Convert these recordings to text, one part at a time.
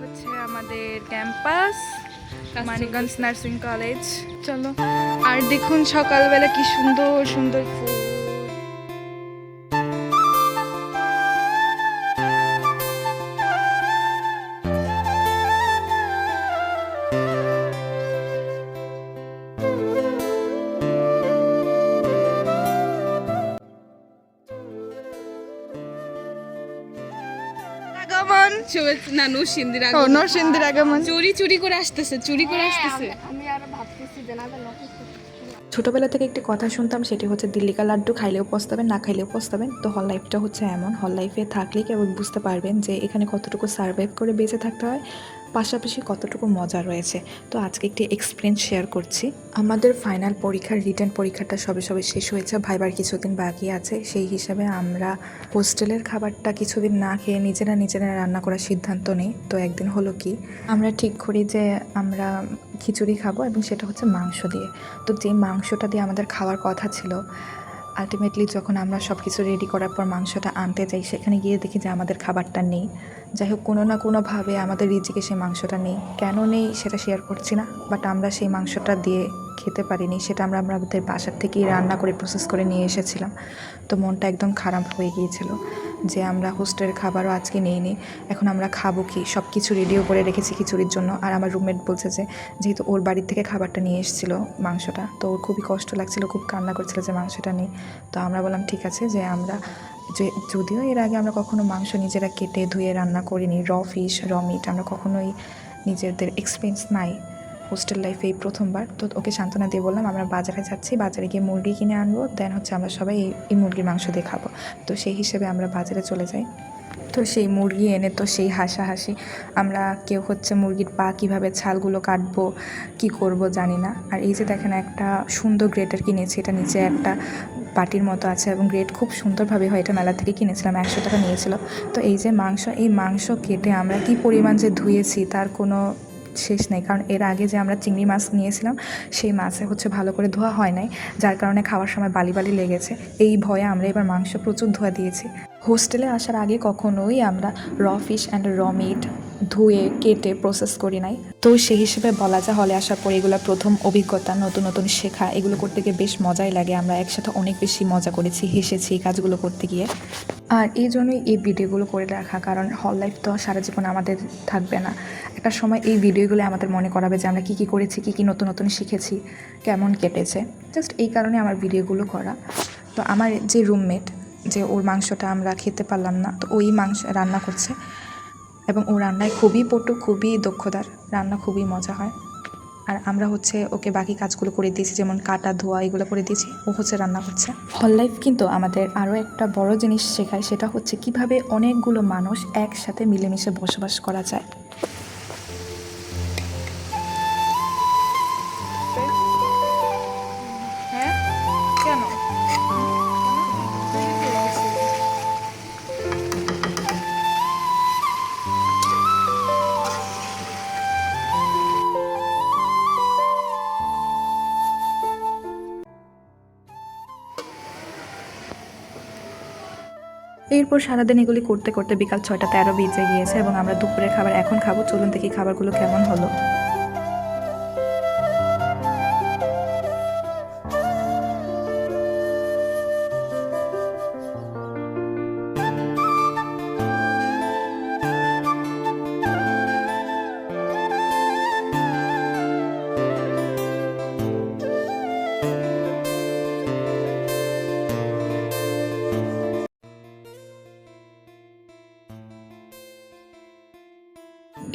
হচ্ছে আমাদের campus Manikganj nursing college. চলো আর দেখুন সকালবেলা কি সুন্দর সুন্দর ফুল। না নরসিন্দির ও নরসিংদীর আগমন। চুরি চুরি করে আসতেছে চুরি করে আসতেছে। আমি আর ভাবতেছি যে না ছোটোবেলা থেকে একটি কথা শুনতাম সেটি হচ্ছে দিল্লিকা লাড্ডু খাইলেও পস্তাবেন না খাইলেও পস্তাবেন। তো হল লাইফটা হচ্ছে এমন হল লাইফে থাকলে কেউ বুঝতে পারবেন যে এখানে কতটুকু সার্ভাইভ করে বেঁচে থাকতে হয়। পাশাপাশি কতটুকু মজা রয়েছে। তো আজকে একটি এক্সপিরিয়েন্স শেয়ার করছি। আমাদের ফাইনাল পরীক্ষার রিটার্ন পরীক্ষাটা সবে সবে শেষ হয়েছে, ভাইবার কিছুদিন বাকি আছে। সেই হিসাবে আমরা হোস্টেলের খাবারটা কিছুদিন না খেয়ে নিজেরা নিজেরা রান্না করার সিদ্ধান্ত নিই। তো একদিন হলো কি, আমরা ঠিক করি যে আমরা খিচুড়ি খাব এবং সেটা হচ্ছে মাংস দিয়ে। তো যে মাংসটা দিয়ে আমাদের খাওয়ার কথা ছিল আলটিমেটলি যখন আমরা সব কিছু রেডি করার পর মাংসটা আনতে যাই, সেখানে গিয়ে দেখি যে আমাদের খাবারটা নেই। যাই হোক কোনো না কোনোভাবে আমাদের রিজিকে সেই মাংসটা নেই। কেন নেই সেটা শেয়ার করছি না বাট আমরা সেই মাংসটা দিয়ে খেতে পারিনি, সেটা আমরা আমাদের বাসার থেকেই রান্না করে প্রসেস করে নিয়ে এসেছিলাম। তো মনটা একদম খারাপ হয়ে গিয়েছিল। যে আমরা হোস্টেলের খাবারও আজকে নিইনি, এখন আমরা খাব কি? সব কিছু রেডিও করে রেখেছি খিচুড়ির জন্য। আর আমার রুমমেট বলছে যে, যেহেতু ওর বাড়ির থেকে খাবারটা নিয়ে এসেছিল মাংসটা, তো ওর খুবই কষ্ট লাগছিল, খুব কান্না করছিল যে মাংসটা নেই। তো আমরা বললাম, ঠিক আছে, যে আমরা যে, যদিও এর আগে আমরা কখনো মাংস নিজেরা কেটে ধুয়ে রান্না করিনি র ফিশ র মিট আমরা কখনোই নিজেদের এক্সপিরিয়েন্স নাই। হোস্টেল লাইফে এই প্রথমবার। তো ওকে সান্ত্বনা দিয়ে বললাম, আমরা বাজারে যাচ্ছি, বাজারে গিয়ে মুরগি কিনে আনব দেন হচ্ছে আমরা সবাই এই মুরগির মাংস দিয়ে খাব। তো সেই হিসেবে আমরা বাজারে চলে যাই। তো সেই মুরগি এনে তো সেই হাসাহাসি, আমরা কেউ হচ্ছে মুরগির পা কীভাবে ছালগুলো কাটবো, কি করব জানি না। আর এই যে দেখেন একটা সুন্দর গ্রেটার কিনেছি, এটা নিচে একটা পাটির মতো আছে এবং গ্রেড খুব সুন্দরভাবে হয়, এটা মেলা থেকে কিনেছিলাম, একশো টাকা নিয়েছিল। তো এই যে মাংস, এই মাংস কেটে আমরা কি পরিমাণ যে ধুয়েছি, তার কোনো শেষ নেই। কারণ এর আগে যে আমরা চিংড়ি মাছ নিয়েছিলাম, সেই মাছে হচ্ছে ভালো করে ধোয়া হয় নাই, যার কারণে খাওয়ার সময় বালি বালি লেগেছে। এই ভয়ে আমরা এবার মাংস প্রচুর ধোয়া দিয়েছি। হোস্টেলে আসার আগে কখনোই আমরা র ফিশ অ্যান্ড র মিট ধুয়ে, কেটে প্রসেস করি নাই। তো সেই হিসেবে বলা যায়, হলে আসার পর এগুলো প্রথম অভিজ্ঞতা, নতুন নতুন শেখা, এগুলো করতে গিয়ে বেশ মজাই লাগে। আমরা একসাথে অনেক বেশি মজা করেছি, হেসেছি এই কাজগুলো করতে গিয়ে। আর এই জন্যই এই ভিডিওগুলো করে রাখা, কারণ হল লাইফ তো সারা জীবন আমাদের থাকবে না। একটা সময় এই ভিডিওগুলো আমাদের মনে করাবে যে আমরা কী কী করেছি, কী কী নতুন নতুন শিখেছি, কেমন কেটেছে। জাস্ট এই কারণে আমার ভিডিওগুলো করা। তো আমার যে রুমমেট যে ওর মাংসটা আমরা খেতে পারলাম না, তো ওই মাংস রান্না করছে। এবং ও রান্নায় খুবই পটু, খুবই দক্ষতার। রান্না খুবই মজা হয়। আর আমরা হচ্ছে ওকে বাকি কাজগুলো করে দিয়েছি, যেমন কাটা ধোয়া, এগুলো করে দিয়েছি। ও হচ্ছে রান্না করছে। হল লাইফ কিন্তু আমাদের আরও একটা বড় জিনিস শেখায়, সেটা হচ্ছে কীভাবে অনেকগুলো মানুষ একসাথে মিলেমিশে বসবাস করা যায়। এরপর সারাদিন এগুলি করতে করতে বিকাল ছয়টা তেরো বেজে গিয়েছে এবং আমরা দুপুরের খাবার এখন খাব। চলুন দেখি খাবারগুলো কেমন হলো।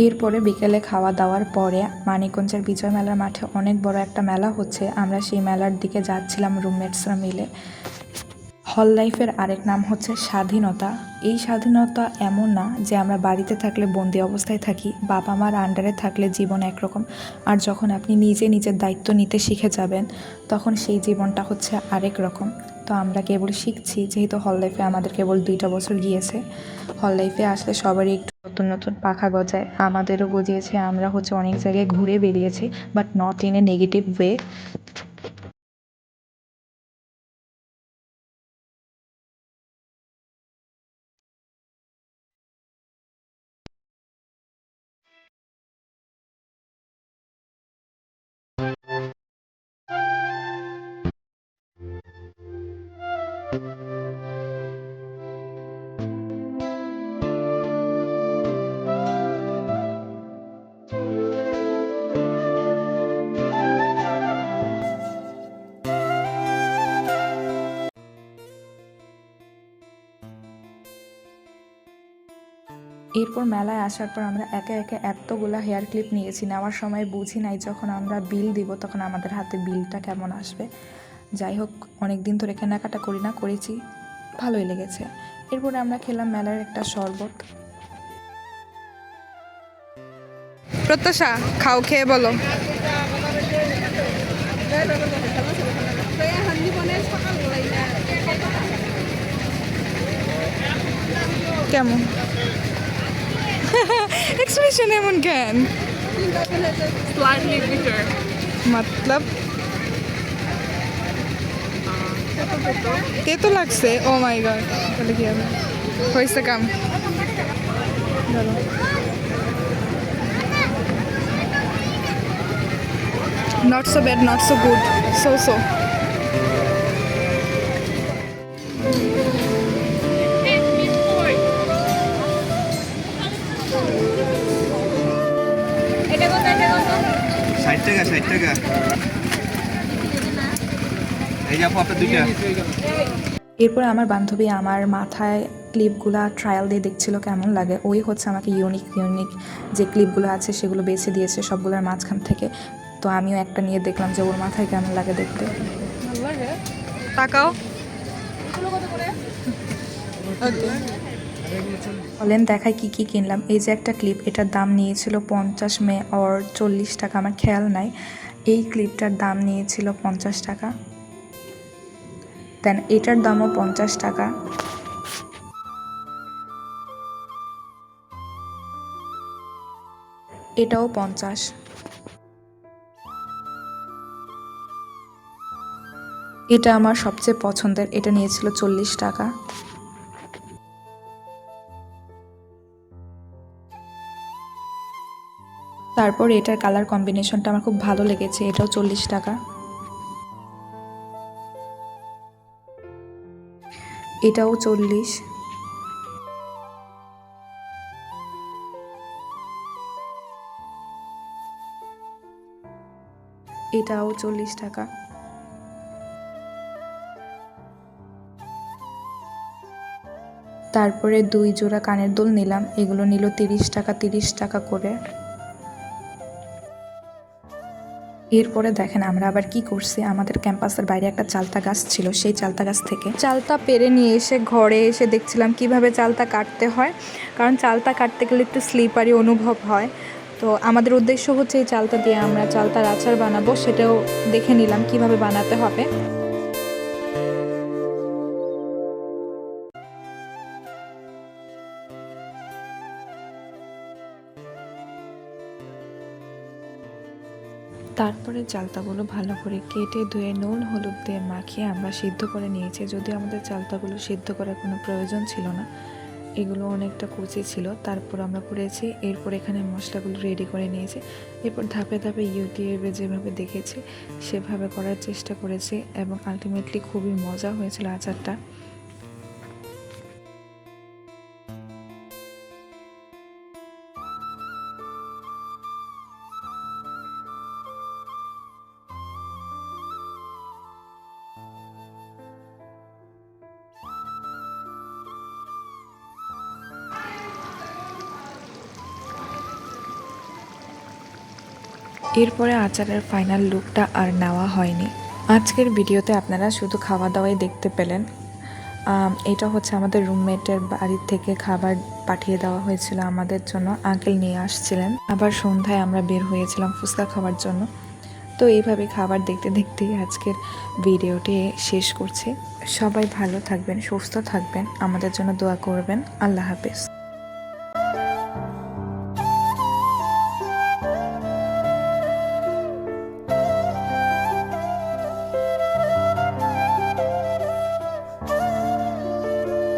এরপরে বিকেলে খাওয়া দাওয়ার পরে মানিকগঞ্জের বিজয় মেলার মাঠে অনেক বড় একটা মেলা হচ্ছে। আমরা সেই মেলার দিকে যাচ্ছিলাম রুমমেটসরা মিলে। হল লাইফের আরেক নাম হচ্ছে স্বাধীনতা। এই স্বাধীনতা এমন না যে আমরা বাড়িতে থাকলে বন্দি অবস্থায় থাকি বাবা মার আন্ডারে থাকলে জীবন একরকম। আর যখন আপনি নিজে নিজের দায়িত্ব নিতে শিখে যাবেন, তখন সেই জীবনটা হচ্ছে আরেক রকম। তো আমরা কেবল শিখছি, যেহেতু হল লাইফে আমাদের কেবল দুইটা বছর গিয়েছে। হল লাইফে আসলে সবারই একটু নতুন নতুন পাখা গজায়। আমাদেরও গজিয়েছে, আমরা হচ্ছে অনেক জায়গায় ঘুরে বেরিয়েছি but not in a negative way এরপর মেলায় আসার পর আমরা একে একে এতগুলা হেয়ার ক্লিপ নিয়েছি, নেওয়ার সময় বুঝি নাই যখন আমরা বিল দিব তখন আমাদের হাতে বিলটা কেমন আসবে। যাই হোক অনেক দিন ধরে কেনাকাটা করি না, করেছি, ভালোই লেগেছে। এরপরে আমরা খেলাম মেলার একটা শরবত। প্রত্যাশা, খাও, খেয়ে বলো। কেমন? এক্সপ্রেশন এমন কেন মতলব তে তো লাগছে ও মাই গড তাহলে কি হবে হয়েছে কাম not so bad not so ষাট টাকা ষাট টাকা। এই যে আপু আপনার দুইটা। এরপর আমার বান্ধবী আমার মাথায় ক্লিপগুলা ট্রায়াল দিয়ে দেখছিল কেমন লাগে। ওই হচ্ছে আমাকে ইউনিক ইউনিক যে ক্লিপগুলো আছে সেগুলো বেছে দিয়েছে সবগুলোর মাঝখান থেকে। তো আমিও একটা নিয়ে দেখলাম যে ওর মাথায় কেমন লাগে দেখতে। তাকাও। বলেন দেখায় কি কি কিনলাম। এই যে একটা ক্লিপ এটার দাম নিয়েছিল পঞ্চাশ মে অর চল্লিশ টাকা, আমার খেয়াল নাই। এই ক্লিপটার দাম নিয়েছিল পঞ্চাশ টাকা। দেন এটার দামও পঞ্চাশ টাকা। এটাও পঞ্চাশ। এটা আমার সবচেয়ে পছন্দের, এটা নিয়েছিল চল্লিশ টাকা। তারপর এটার কালার কম্বিনেশনটা আমার খুব ভালো লেগেছে, এটাও চল্লিশ টাকা। এটাও চল্লিশ। এটাও চল্লিশ টাকা। তারপরে দুই জোড়া কানের দুল নিলাম, এগুলো নিল তিরিশ টাকা তিরিশ টাকা করে। এরপরে দেখেন আমরা আবার কি করছি? আমাদের ক্যাম্পাসের বাইরে একটা চালতা গাছ ছিল, সেই চালতা গাছ থেকে চালতা পেরে নিয়ে এসে ঘরে এসে দেখছিলাম কীভাবে চালতা কাটতে হয়। কারণ চালতা কাটতে গেলে একটু স্লিপারি অনুভব হয়। তো আমাদের উদ্দেশ্য হচ্ছে এই চালতা দিয়ে আমরা চালতার আচার বানাবো, সেটাও দেখে নিলাম কীভাবে বানাতে হবে। তারপরে চালতাগুলো ভালো করে কেটে ধুয়ে নুন, হলুদ দিয়ে মাখিয়ে আমরা সিদ্ধ করে নিয়েছি। যদিও আমাদের চালতাগুলো সিদ্ধ করার কোনো প্রয়োজন ছিল না, এগুলো অনেকটা কুচি ছিল। তারপর আমরা করেছি, এরপর এখানে মশলাগুলো রেডি করে নিয়েছি। এরপর ধাপে ধাপে ইউটিউবে যেভাবে দেখেছি, সেভাবে করার চেষ্টা করেছি এবং আলটিমেটলি খুবই মজা হয়েছিল আচারটা। এরপরে আচারের ফাইনাল লুকটা আর নেওয়া হয়নি। আজকের ভিডিওতে আপনারা শুধু খাওয়া দাওয়াই দেখতে পেলেন। এটা হচ্ছে আমাদের রুমমেটের বাড়ি থেকে খাবার পাঠিয়ে দেওয়া হয়েছিল আমাদের জন্য। আঙ্কেল নিয়ে আসছিলেন। আবার সন্ধ্যায় আমরা বের হয়েছিলাম ফুচকা খাওয়ার জন্য। তো এইভাবে খাবার দেখতে দেখতেই আজকের ভিডিওটি শেষ করছি। সবাই ভালো থাকবেন, সুস্থ থাকবেন। আমাদের জন্য দোয়া করবেন। আল্লাহ হাফেজ।